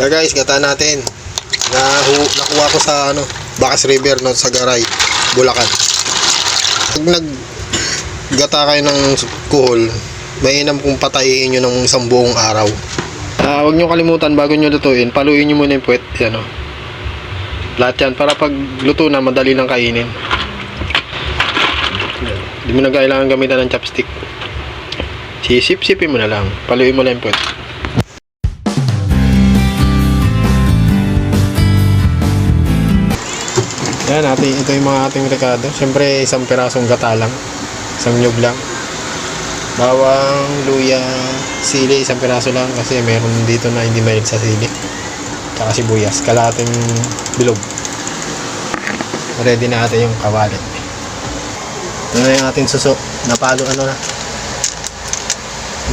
Na guys, gata natin. Na nakuha ko sa ano, Bacas River no sa Garay, Bulacan. Pag nag gata kayo ng kuhol, mainam kung patayin nyo ng isang buong araw. Ah, huwag nyo kalimutan bago nyo lutuin, paluin nyo muna yung puwet, yan o. Lahat yan, para pag luto na, madali lang kainin. Hindi mo na kailangan gamitan ng chopstick. Sisip-sipin mo na lang. Paluin mo lang yung puwet. Yan, ating, ito yung mga ating rekado. Siyempre, isang pirasong gata lang. Isang nyug lang. Bawang, luya, sili, isang piraso lang kasi meron dito na hindi mahilig sa sili. Tsaka sibuyas, kalating bilog. Ready na natin yung kawali. Ito na yung ating suso. Napalo ano na.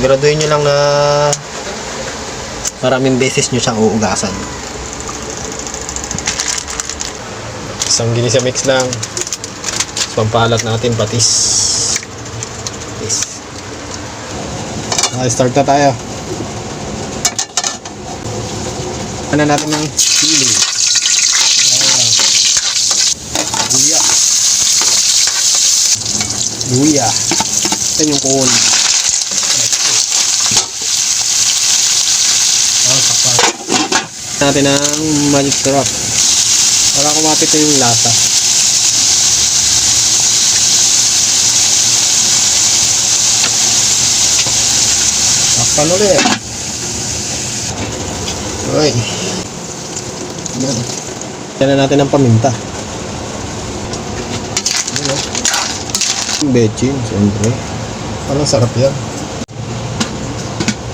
Graduhin nyo lang na maraming beses nyo siyang uugasan. Isang ginisa mix lang. Pampalat natin patis. Patis. Okay, start na tayo. Ano natin ng chili. Luya. Luya. Ito yung sapat. Natin ng magic syrup. Para kumapit na yung lasa. Takpan ulit. Okay. Yan. Yan na natin ang paminta. Yan o. Yung Bechin, siyempre. Parang sarap yan.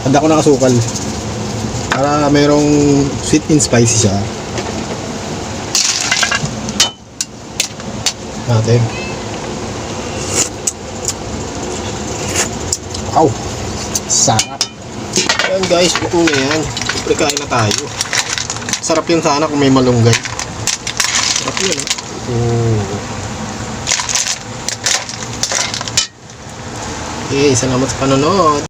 Handa ko ng asukal. Para merong sweet and spicy siya. Natin. Wow! Sarap. Ayan guys, buto na yan. Siyempre kain na tayo. Sarap yun sana kung may malunggay. Sarap yun ah. Oh. Okay, salamat sa panonood.